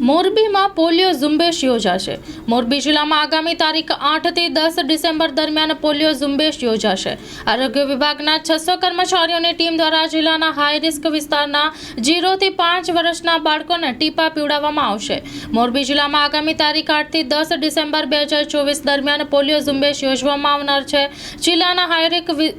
મોરબીમાં પોલિયો ઝુંબેશ યોજાશે. મોરબી જિલ્લામાં આગામી તારીખ આઠથી દસ ડિસેમ્બર દરમિયાન પોલિયો ઝુંબેશ યોજાશે. આરોગ્ય વિભાગના છસો કર્મચારીઓની ટીમ દ્વારા જિલ્લાના હાઈ રિસ્ક વિસ્તારના જીરોથી પાંચ વર્ષના બાળકોને ટીપા પીવડાવવામાં આવશે. મોરબી જિલ્લામાં આગામી તારીખ આઠથી દસ ડિસેમ્બર બે હજાર ચોવીસ દરમિયાન પોલિયો ઝુંબેશ યોજવામાં આવનાર છે. જિલ્લાના હાઈ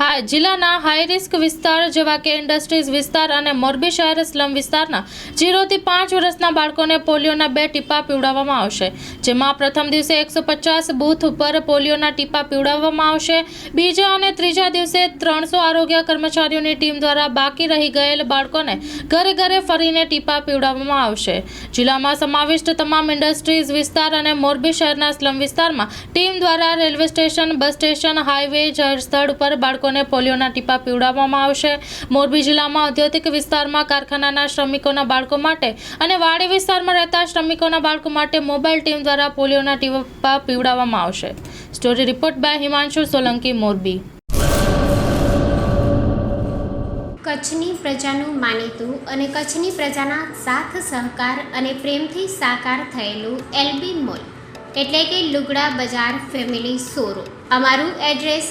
હા, જિલ્લાના હાઈ રિસ્ક વિસ્તાર જેવા કે ઇન્ડસ્ટ્રીઝ વિસ્તાર અને મોરબી શહેર સ્લમ વિસ્તારના જીરોથી પાંચ વર્ષના બાળકોને પોલિયોના બે ટીપા પીવડાવવામાં આવશે. જેમાં પ્રથમ દિવસે એકસો પચાસ બૂથ ઉપર પોલિયોના ટીપા પીવડાવવામાં આવશે. બીજા અને ત્રીજા દિવસે ત્રણસો આરોગ્ય કર્મચારીઓની ટીમ દ્વારા બાકી રહી ગયેલ બાળકોને ઘરે ઘરે ફરીને ટીપા પીવડાવવામાં આવશે. જિલ્લામાં સમાવિષ્ટ તમામ ઇન્ડસ્ટ્રીઝ વિસ્તાર અને મોરબી શહેરના સ્લમ વિસ્તારમાં ટીમ દ્વારા railway station, bus station, highway જાહેર સ્થળ ઉપર બાળકોને પોલિયોના ટીપા પીવડાવવામાં આવશે. મોરબી જિલ્લામાં ઔદ્યોગિક વિસ્તારમાં કારખાનાના શ્રમિકોના બાળકો માટે અને વાડી વિસ્તારમાં રહેતા શ્રમિકોના બાળકો માટે મોબાઈલ ટીમ દ્વારા પોલિયોના ટીપા પીવડાવવામાં આવશે. Story report by Himanshu Solanki, Morbi. કચ્છની પ્રજાનું માનીતું અને કચ્છની પ્રજાના સાથ, સહકાર અને પ્રેમથી સાકાર થયેલું એલબી મોલ. એટલે કે લુગડા બજાર ફેમિલી શોરૂમ. અમારું address